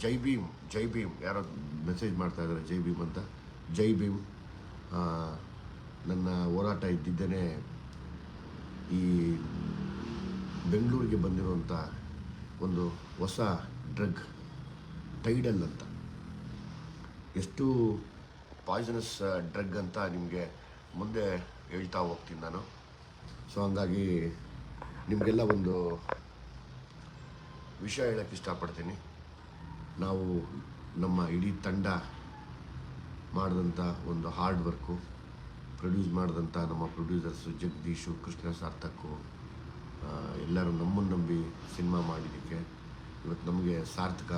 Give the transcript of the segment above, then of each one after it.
ಜೈ ಭೀಮ್ ಜೈ ಭೀಮ್. ಯಾರೋ ಮೆಸೇಜ್ ಮಾಡ್ತಾ ಇದ್ದಾರೆ, ಜೈ ಭೀಮ್ ಅಂತ. ಜೈ ಭೀಮ್. ನನ್ನ ಹೋರಾಟ ಇದ್ದಿದ್ದೇನೆ ಈ ಬೆಂಗಳೂರಿಗೆ ಬಂದಿರುವಂಥ ಒಂದು ಹೊಸ ಡ್ರಗ್, ಟೈಡಲ್ ಅಂತ. ಎಷ್ಟು ಪಾಯ್ಸನಸ್ ಡ್ರಗ್ ಅಂತ ನಿಮಗೆ ಮುಂದೆ ಹೇಳ್ತಾ ಹೋಗ್ತೀನಿ ನಾನು. ಸೊ, ಹಂಗಾಗಿ ನಿಮಗೆಲ್ಲ ಒಂದು ವಿಷಯ ಹೇಳೋಕ್ಕೆ ಇಷ್ಟಪಡ್ತೀನಿ. ನಾವು ನಮ್ಮ ಇಡೀ ತಂಡ ಮಾಡಿದಂಥ ಒಂದು ಹಾರ್ಡ್ ವರ್ಕು ಪ್ರೊಡ್ಯೂಸ್ ಮಾಡಿದಂಥ ನಮ್ಮ ಪ್ರೊಡ್ಯೂಸರ್ಸು ಜಗದೀಶು, ಕೃಷ್ಣ ಸಾರ್ಥಕು ಎಲ್ಲರೂ ನಮ್ಮನ್ನು ನಂಬಿ ಸಿನಿಮಾ ಮಾಡಿದ್ದಕ್ಕೆ ಇವತ್ತು ನಮಗೆ ಸಾರ್ಥಕ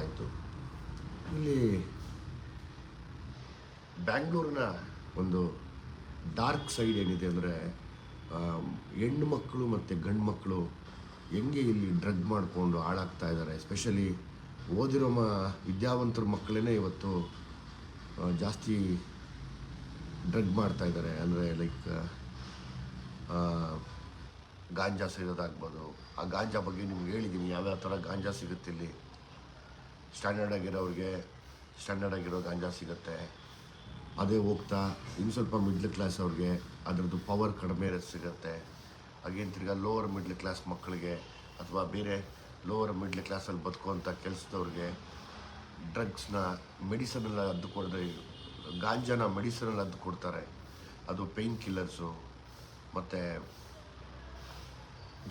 ಆಯಿತು. ಇಲ್ಲಿ ಬ್ಯಾಂಗ್ಳೂರಿನ ಒಂದು ಡಾರ್ಕ್ ಸೈಡ್ ಏನಿದೆ ಅಂದರೆ ಹೆಣ್ಣು ಮಕ್ಕಳು ಮತ್ತು ಗಂಡು ಮಕ್ಕಳು ಹೆಂಗೆ ಇಲ್ಲಿ ಡ್ರಗ್ ಮಾಡಿಕೊಂಡು ಹಾಳಾಗ್ತಾ ಇದ್ದಾರೆ? ಎಸ್ಪೆಷಲಿ ಓದಿರೋ ಮ, ವಿದ್ಯಾವಂತರ ಮಕ್ಕಳೇ ಇವತ್ತು ಜಾಸ್ತಿ ಡ್ರಗ್ ಮಾಡ್ತಾ ಇದ್ದಾರೆ. ಅಂದರೆ ಲೈಕ್ ಗಾಂಜಾ ಸೇರೋದಾಗ್ಬೋದು ಆ ಗಾಂಜಾ ಬಗ್ಗೆ ನಿಮ್ಗೆ ಹೇಳಿದ್ದೀನಿ ಯಾವ್ಯಾವ ಥರ ಗಾಂಜಾ ಸಿಗುತ್ತೆ ಇಲ್ಲಿ? ಸ್ಟ್ಯಾಂಡರ್ಡ್ ಆಗಿರೋರಿಗೆ ಸ್ಟ್ಯಾಂಡರ್ಡ್ ಆಗಿರೋ ಗಾಂಜಾ ಸಿಗುತ್ತೆ. ಅದೇ ಹೋಗ್ತಾ, ಇನ್ನು ಸ್ವಲ್ಪ ಮಿಡ್ಲ್ ಕ್ಲಾಸ್ ಅವ್ರಿಗೆ ಅದರದ್ದು ಪವರ್ ಕಡಿಮೆ ಸಿಗುತ್ತೆ. ಹಾಗೇನು ತಿರ್ಗಾ ಲೋವರ್ ಮಿಡ್ಲ್ ಕ್ಲಾಸ್ ಮಕ್ಕಳಿಗೆ ಅಥವಾ ಬೇರೆ ಲೋವರ್ ಮಿಡ್ಲ್ ಕ್ಲಾಸಲ್ಲಿ ಬದುಕುವಂಥ ಕೆಲಸದವ್ರಿಗೆ ಡ್ರಗ್ಸ್ನ ಮೆಡಿಸನಲ್ಲಿ ಅದ್ದು ಕೊಡದೆ ಗಾಂಜಾನ ಮೆಡಿಸನಲ್ಲಿ ಅದ್ದು ಕೊಡ್ತಾರೆ. ಅದು ಪೇಯ್ನ್ ಕಿಲ್ಲರ್ಸು ಮತ್ತು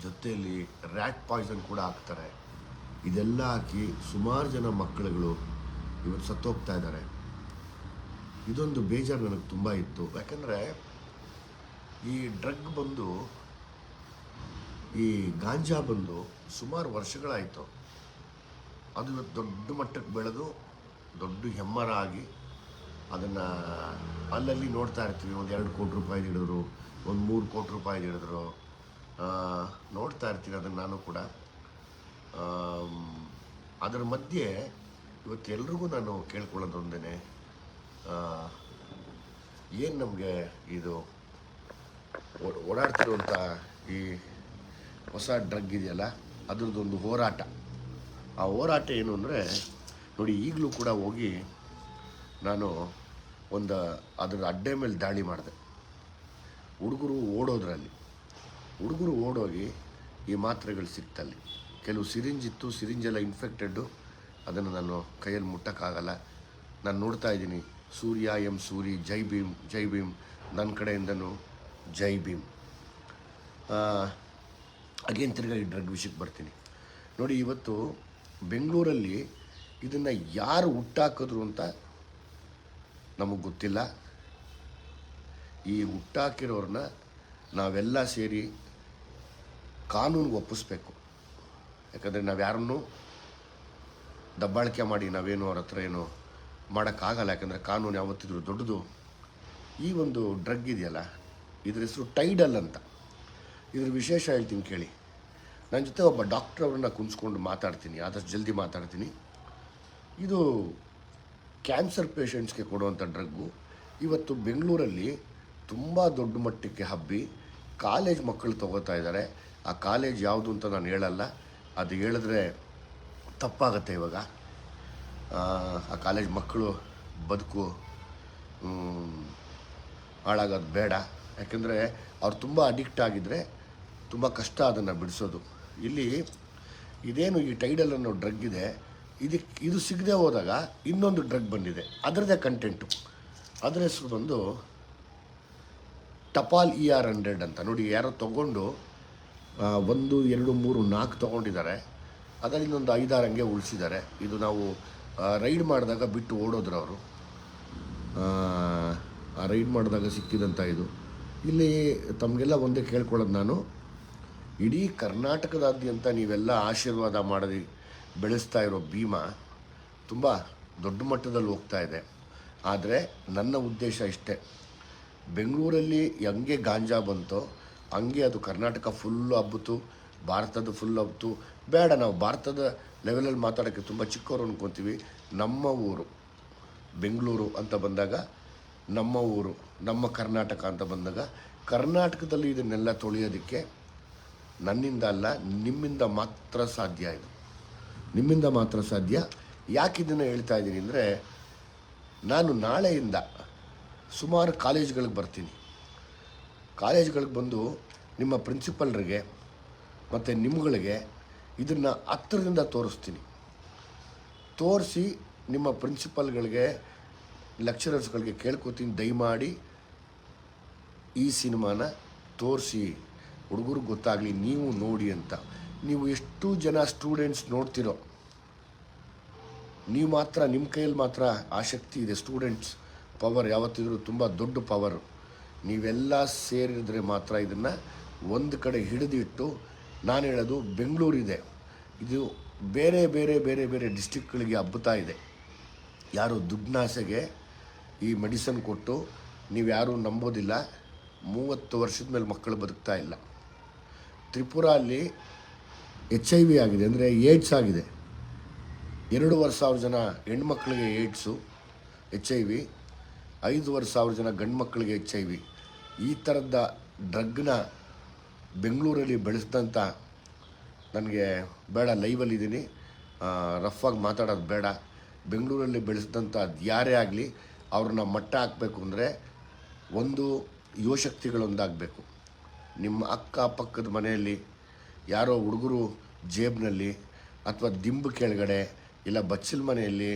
ಜೊತೆಯಲ್ಲಿ ರ್ಯಾಟ್ ಪಾಯ್ಸನ್ ಕೂಡ ಹಾಕ್ತಾರೆ. ಇದೆಲ್ಲ ಹಾಕಿ ಸುಮಾರು ಜನ ಮಕ್ಕಳುಗಳು ಇವತ್ತು ಸತ್ತೋಗ್ತಾ ಇದ್ದಾರೆ ಇದೊಂದು ಬೇಜಾರು ನನಗೆ ತುಂಬ ಇತ್ತು. ಯಾಕಂದರೆ ಈ ಡ್ರಗ್ ಬಂದು ಈ ಗಾಂಜಾ ಬಂದು ಸುಮಾರು ವರ್ಷಗಳಾಯಿತು. ಅದು ಇವತ್ತು ದೊಡ್ಡ ಮಟ್ಟಕ್ಕೆ ಬೆಳೆದು ದೊಡ್ಡ ಹೆಮ್ಮರ ಆಗಿ ಅದನ್ನು ಅಲ್ಲಲ್ಲಿ ನೋಡ್ತಾ ಇರ್ತೀವಿ. ಒಂದು ಎರಡು ಕೋಟಿ ರೂಪಾಯಿ ಹಿಡಿದ್ರು, ಒಂದು ಮೂರು ಕೋಟಿ ರೂಪಾಯಿ ಹಿಡಿದ್ರು. ನೋಡ್ತಾ ಇರ್ತೀನಿ ಅದನ್ನು ನಾನು ಕೂಡ. ಅದರ ಮಧ್ಯೆ ಇವತ್ತು ಎಲ್ರಿಗೂ ನಾನು ಕೇಳ್ಕೊಳ್ಳೋದು ಒಂದೇ ಏನು ನಮಗೆ ಇದು ಓಡಾಡ್ತಿರುವಂಥ ಈ ಹೊಸ ಡ್ರಗ್ ಇದೆಯಲ್ಲ, ಅದರದ್ದೊಂದು ಹೋರಾಟ. ಆ ಹೋರಾಟ ಏನು ಅಂದರೆ, ನೋಡಿ, ಈಗಲೂ ಕೂಡ ಹೋಗಿ ನಾನು ಒಂದು ಅದರ ಅಡ್ಡೆ ಮೇಲೆ ದಾಳಿ ಮಾಡಿದೆ. ಹುಡುಗರು ಓಡೋದ್ರಲ್ಲಿ. ಹುಡುಗರು ಓಡೋಗಿ ಈ ಮಾತ್ರೆಗಳು ಸಿಕ್ತಲ್ಲಿ. ಕೆಲವು ಸಿರಿಂಜ್ ಇತ್ತು, ಸಿರಿಂಜ್ ಎಲ್ಲ ಇನ್ಫೆಕ್ಟೆಡ್ಡು ಅದನ್ನು ನಾನು ಕೈಯಲ್ಲಿ ಮುಟ್ಟಕ್ಕಾಗಲ್ಲ. ನಾನು ನೋಡ್ತಾ ಇದ್ದೀನಿ, ಸೂರ್ಯ ಎಂ ಸೂರಿ, ಜೈ ಭೀಮ್ ಜೈ ಭೀಮ್. ನನ್ನ ಕಡೆಯಿಂದನೂ ಜೈ ಭೀಮ್. ಅಗೇನ್ ತಿರ್ಗಾ ಡ್ರಗ್ ವಿಷಯಕ್ಕೆ ಬರ್ತೀನಿ. ನೋಡಿ ಇವತ್ತು ಬೆಂಗಳೂರಲ್ಲಿ ಇದನ್ನು ಯಾರು ಹುಟ್ಟಾಕಿದ್ರು ಅಂತ ನಮಗೆ ಗೊತ್ತಿಲ್ಲ. ಈ ಹುಟ್ಟಾಕಿರೋರನ್ನ ನಾವೆಲ್ಲ ಸೇರಿ ಕಾನೂನಿಗೆ ಒಪ್ಪಿಸ್ಬೇಕು. ಯಾಕಂದರೆ ನಾವು ಯಾರನ್ನೂ ದಬ್ಬಾಳಿಕೆ ಮಾಡಿ ನಾವೇನು ಅವ್ರ ಹತ್ರ ಏನು ಮಾಡೋಕ್ಕಾಗಲ್ಲ. ಯಾಕಂದರೆ ಕಾನೂನು ಯಾವತ್ತಿದ್ರು ದೊಡ್ಡದು. ಈ ಒಂದು ಡ್ರಗ್ ಇದೆಯಲ್ಲ, ಇದ್ರ ಹೆಸರು ಟೈಡಲ್ ಅಂತ. ಇದ್ರ ವಿಶೇಷ ಹೇಳ್ತೀನಿ ಕೇಳಿ. ನನ್ನ ಜೊತೆ ಒಬ್ಬ ಡಾಕ್ಟರ್ ಅವ್ರನ್ನ ಕುಂಸ್ಕೊಂಡು ಮಾತಾಡ್ತೀನಿ ಆದಷ್ಟು ಜಲ್ದಿ ಮಾತಾಡ್ತೀನಿ. ಇದು ಕ್ಯಾನ್ಸರ್ ಪೇಷಂಟ್ಸ್ಗೆ ಕೊಡುವಂಥ ಡ್ರಗ್ಗು ಇವತ್ತು ಬೆಂಗಳೂರಲ್ಲಿ ತುಂಬ ದೊಡ್ಡ ಮಟ್ಟಕ್ಕೆ ಹಬ್ಬಿ ಕಾಲೇಜ್ ಮಕ್ಕಳು ತಗೋತಾ ಇದ್ದಾರೆ. ಆ ಕಾಲೇಜ್ ಯಾವುದು ಅಂತ ನಾನು ಹೇಳಲ್ಲ. ಅದು ಹೇಳಿದ್ರೆ ತಪ್ಪಾಗತ್ತೆ ಇವಾಗ. ಆ, ಕಾಲೇಜ್ ಮಕ್ಕಳು ಬದುಕು ಹಾಳಾಗೋದು ಬೇಡ. ಯಾಕೆಂದರೆ ಅವ್ರು ತುಂಬ ಅಡಿಕ್ಟ್ ಆಗಿದ್ದರೆ ತುಂಬ ಕಷ್ಟ ಅದನ್ನು ಬಿಡಿಸೋದು. ಇಲ್ಲಿ ಇದೇನು ಈ ಟೈಡಲ್ ಅನ್ನೋ ಡ್ರಗ್ ಇದೆ ಇದಕ್ಕೆ ಇದು ಸಿಗದೆ ಹೋದಾಗ ಇನ್ನೊಂದು ಡ್ರಗ್ ಬಂದಿದೆ ಅದರದೇ ಕಂಟೆಂಟು ಅದರ ಹೆಸರು ಬಂದು ಟಪಾಲ್ ಇ ಆರ್ ಹಂಡ್ರೆಡ್ ಅಂತ. ನೋಡಿ, ಯಾರೋ ತೊಗೊಂಡು ಒಂದು, ಎರಡು, ಮೂರು, ನಾಲ್ಕು ತೊಗೊಂಡಿದ್ದಾರೆ. ಅದರಿಂದ ಒಂದು ಐದಾರು ಹಂಗೆ ಉಳಿಸಿದ್ದಾರೆ. ಇದು ನಾವು ರೈಡ್ ಮಾಡಿದಾಗ ಬಿಟ್ಟು ಓಡೋದ್ರು ಅವರು. ರೈಡ್ ಮಾಡಿದಾಗ ಸಿಕ್ಕಿದಂಥ ಇದು. ಇಲ್ಲಿ ತಮಗೆಲ್ಲ ಒಂದೇ ಕೇಳ್ಕೊಳ್ಳೋದು ನಾನು. ಇಡೀ ಕರ್ನಾಟಕದಾದ್ಯಂತ ನೀವೆಲ್ಲ ಆಶೀರ್ವಾದ ಮಾಡಿ ಬೆಳೆಸ್ತಾ ಇರೋ ಭೀಮ ತುಂಬ ದೊಡ್ಡ ಮಟ್ಟದಲ್ಲಿ ಹೋಗ್ತಾ ಇದೆ. ಆದರೆ ನನ್ನ ಉದ್ದೇಶ ಇಷ್ಟೇ. ಬೆಂಗಳೂರಲ್ಲಿ ಹೆಂಗೆ ಗಾಂಜಾ ಬಂತೋ ಹಂಗೆ ಅದು ಕರ್ನಾಟಕ ಫುಲ್ಲು ಹಬ್ಬಿತು ಭಾರತದ ಫುಲ್ ಹಬ್ಬಿತು ಬೇಡ, ನಾವು ಭಾರತದ ಲೆವೆಲಲ್ಲಿ ಮಾತಾಡೋಕ್ಕೆ ತುಂಬ ಚಿಕ್ಕವರು ಅನ್ಕೊತೀವಿ. ನಮ್ಮ ಊರು ಬೆಂಗಳೂರು ಅಂತ ಬಂದಾಗ, ನಮ್ಮ ಊರು, ನಮ್ಮ ಕರ್ನಾಟಕ ಅಂತ ಬಂದಾಗ ಕರ್ನಾಟಕದಲ್ಲಿ ಇದನ್ನೆಲ್ಲ ತೊಳೆಯೋದಕ್ಕೆ ನನ್ನಿಂದ ಅಲ್ಲ, ನಿಮ್ಮಿಂದ ಮಾತ್ರ ಸಾಧ್ಯ ಇದು. ನಿಮ್ಮಿಂದ ಮಾತ್ರ ಸಾಧ್ಯ. ಯಾಕೆ ಇದನ್ನು ಹೇಳ್ತಾ ಇದ್ದೀನಿ ಅಂದರೆ, ನಾನು ನಾಳೆಯಿಂದ ಸುಮಾರು ಕಾಲೇಜ್ಗಳಿಗೆ ಬರ್ತೀನಿ. ಕಾಲೇಜ್ಗಳಿಗೆ ಬಂದು ನಿಮ್ಮ ಪ್ರಿನ್ಸಿಪಲ್ರಿಗೆ ಮತ್ತು ನಿಮ್ಗಳಿಗೆ ಇದನ್ನು ಹತ್ತಿರದಿಂದ ತೋರಿಸ್ತೀನಿ. ತೋರಿಸಿ ನಿಮ್ಮ ಪ್ರಿನ್ಸಿಪಲ್ಗಳಿಗೆ, ಲೆಕ್ಚರರ್ಸ್ಗಳಿಗೆ ಕೇಳ್ಕೊತೀನಿ, ದಯಮಾಡಿ ಈ ಸಿನಿಮಾನ ತೋರಿಸಿ. ಹುಡುಗರಿಗೆ ಗೊತ್ತಾಗಲಿ, ನೀವು ನೋಡಿ ಅಂತ. ನೀವು ಎಷ್ಟು ಜನ ಸ್ಟೂಡೆಂಟ್ಸ್ ನೋಡ್ತಿರೋ, ನೀವು ಮಾತ್ರ, ನಿಮ್ಮ ಕೈಯಲ್ಲಿ ಮಾತ್ರ ಆಸಕ್ತಿ ಇದೆ. ಸ್ಟೂಡೆಂಟ್ಸ್, ಪವರ್ ಯಾವತ್ತಿದ್ರೂ ತುಂಬ ದೊಡ್ಡ ಪವರ್. ನೀವೆಲ್ಲ ಸೇರಿದರೆ ಮಾತ್ರ ಇದನ್ನು ಒಂದು ಕಡೆ ಹಿಡಿದಿಟ್ಟು, ನಾನು ಹೇಳೋದು ಬೆಂಗಳೂರಿದೆ ಇದು. ಬೇರೆ ಬೇರೆ ಬೇರೆ ಬೇರೆ ಡಿಸ್ಟಿಕ್ಗಳಿಗೆ ಹಬ್ಬುತ್ತಾ ಇದೆ. ಯಾರು ದುಡ್ನಾಸೆಗೆ ಈ ಮೆಡಿಸನ್ ಕೊಟ್ಟು ನೀವು ಯಾರೂ ನಂಬೋದಿಲ್ಲ. ಮೂವತ್ತು ವರ್ಷದ ಮೇಲೆ ಮಕ್ಕಳು ಬದುಕ್ತಾ ಇಲ್ಲ. ತ್ರಿಪುರ ಅಲ್ಲಿ ಎಚ್ ಐ ವಿ ಆಗಿದೆ, ಅಂದರೆ ಏಡ್ಸ್ ಆಗಿದೆ. ಎರಡೂವರೆ ಸಾವಿರ ಜನ ಹೆಣ್ಮಕ್ಳಿಗೆ ಏಡ್ಸು, ಎಚ್ ಐ ವಿ. ಐದೂವರೆ ಸಾವಿರ ಜನ ಗಂಡು ಮಕ್ಕಳಿಗೆ ಎಚ್ ಐ ವಿ. ಈ ಥರದ ಡ್ರಗ್ನ ಬೆಂಗಳೂರಲ್ಲಿ ಬೆಳೆಸಿದಂಥ ನನಗೆ ಬೇಡ ಲೈವಲ್ಲಿದ್ದೀನಿ ರಫ್ ಆಗಿ ಮಾತಾಡೋದು ಬೇಡ. ಬೆಂಗಳೂರಲ್ಲಿ ಬೆಳೆಸಿದಂಥ ಯಾರೇ ಆಗಲಿ ಅವ್ರನ್ನ ಮಟ್ಟ ಹಾಕಬೇಕು ಅಂದರೆ ಒಂದು ಯುವಶಕ್ತಿಗಳೊಂದಾಗಬೇಕು. ನಿಮ್ಮ ಅಕ್ಕಪಕ್ಕದ ಮನೆಯಲ್ಲಿ ಯಾರೋ ಹುಡುಗರು ಜೇಬ್ನಲ್ಲಿ ಅಥವಾ ದಿಂಬು ಕೆಳಗಡೆ ಇಲ್ಲ ಬಚ್ಚಲ ಮನೆಯಲ್ಲಿ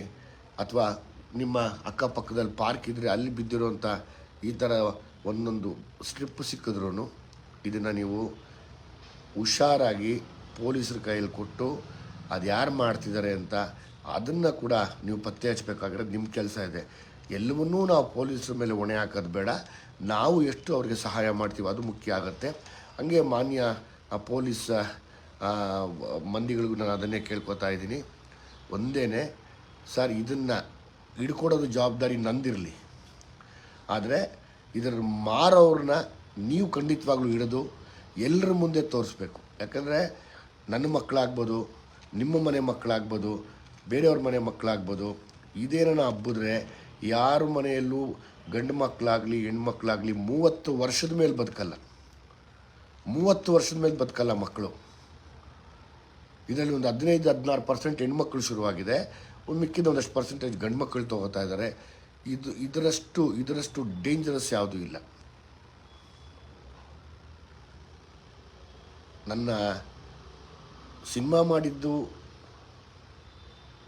ಅಥವಾ ನಿಮ್ಮ ಅಕ್ಕಪಕ್ಕದಲ್ಲಿ ಪಾರ್ಕ್ ಇದ್ದರೆ ಅಲ್ಲಿ ಬಿದ್ದಿರೋಂಥ ಈ ಥರ ಒಂದೊಂದು ಸ್ಟ್ರಿಪ್ ಸಿಕ್ಕಿದ್ರೂ ಇದನ್ನು ನೀವು ಹುಷಾರಾಗಿ ಪೊಲೀಸರ ಕೈಯಲ್ಲಿ ಕೊಟ್ಟು ಅದು ಯಾರು ಮಾಡ್ತಿದ್ದಾರೆ ಅಂತ ಅದನ್ನು ಕೂಡ ನೀವು ಪತ್ತೆ ಹಚ್ಚಬೇಕಾಗಿರೋದು ನಿಮ್ಮ ಕೆಲಸ ಇದೆ. ಎಲ್ಲವನ್ನೂ ನಾವು ಪೊಲೀಸರ ಮೇಲೆ ಹೊಣೆ ಹಾಕೋದು ಬೇಡ. ನಾವು ಎಷ್ಟು ಅವ್ರಿಗೆ ಸಹಾಯ ಮಾಡ್ತೀವಿ ಅದು ಮುಖ್ಯ ಆಗುತ್ತೆ. ಹಂಗೆ ಮಾನ್ಯ ಪೊಲೀಸ್ ಮಂದಿಗಳಿಗೂ ನಾನು ಅದನ್ನೇ ಕೇಳ್ಕೊತಾ ಇದ್ದೀನಿ. ಒಂದೇ ಸರ್, ಇದನ್ನು ಹಿಡ್ಕೊಡೋದು ಜವಾಬ್ದಾರಿ ನಂದಿರಲಿ. ಆದರೆ ಇದರ ಮಾರೋರನ್ನ ನೀವು ಖಂಡಿತವಾಗ್ಲೂ ಹಿಡಿದು ಎಲ್ಲರ ಮುಂದೆ ತೋರಿಸ್ಬೇಕು. ಯಾಕಂದರೆ, ನನ್ನ ಮಕ್ಕಳಾಗ್ಬೋದು, ನಿಮ್ಮ ಮನೆ ಮಕ್ಕಳಾಗ್ಬೋದು, ಬೇರೆಯವ್ರ ಮನೆ ಮಕ್ಕಳಾಗ್ಬೋದು ಇದೇನೋ ಹಬ್ಬಿದ್ರೆ ಯಾರ ಮನೆಯಲ್ಲೂ ಗಂಡು ಮಕ್ಕಳಾಗಲಿ ಹೆಣ್ಮಕ್ಳಾಗಲಿ ಮೂವತ್ತು ವರ್ಷದ ಮೇಲೆ ಬದುಕಲ್ಲ. ಮೂವತ್ತು ವರ್ಷದ ಮೇಲೆ ಬದುಕಲ್ಲ ಮಕ್ಕಳು. ಇದರಲ್ಲಿ ಒಂದು ಹದಿನೈದು, ಹದಿನಾರು ಪರ್ಸೆಂಟ್ ಹೆಣ್ಮಕ್ಳು ಶುರುವಾಗಿದೆ. ಒಂದು ಮಿಕ್ಕಿದ ಒಂದಷ್ಟು ಪರ್ಸೆಂಟೇಜ್ ಗಂಡು ಮಕ್ಕಳು ತೊಗೋತಾ ಇದ್ದಾರೆ. ಇದು, ಇದರಷ್ಟು ಇದರಷ್ಟು ಡೇಂಜರಸ್ ಯಾವುದೂ ಇಲ್ಲ. ನನ್ನ ಸಿನಿಮಾ ಮಾಡಿದ್ದು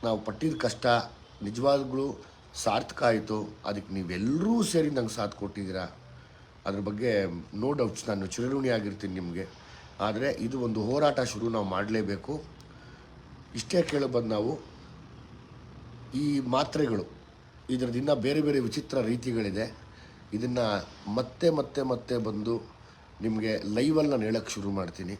ನಾವು ಪಟ್ಟಿದ ಕಷ್ಟ, ನಿಜವಾಗ್ಲೂ ಸಾರ್ಥಕ ಆಯಿತು. ಅದಕ್ಕೆ ನೀವೆಲ್ಲರೂ ಸೇರಿ ನಂಗೆ ಸಾಥ್ ಕೊಟ್ಟಿದ್ದೀರಾ? ಅದ್ರ ಬಗ್ಗೆ ನೋ ಡೌಟ್ಸ್ ನಾನು ಚಿರಋಣಿ ಆಗಿರ್ತೀನಿ ನಿಮಗೆ. ಆದರೆ ಇದು ಒಂದು ಹೋರಾಟ ಶುರು ನಾವು ಮಾಡಲೇಬೇಕು. ಇಷ್ಟೇ ಕೇಳಬಂದು ನಾವು ಈ ಮಾತ್ರೆಗಳು. ಇದರದಿಂದ ಬೇರೆ ಬೇರೆ ವಿಚಿತ್ರ ರೀತಿಗಳಿದೆ. ಇದನ್ನು ಮತ್ತೆ ಮತ್ತೆ ಮತ್ತೆ ಬಂದು ನಿಮಗೆ ಲೈವಲ್ಲಿ ನಾನು ಹೇಳೋಕ್ಕೆ ಶುರು ಮಾಡ್ತೀನಿ.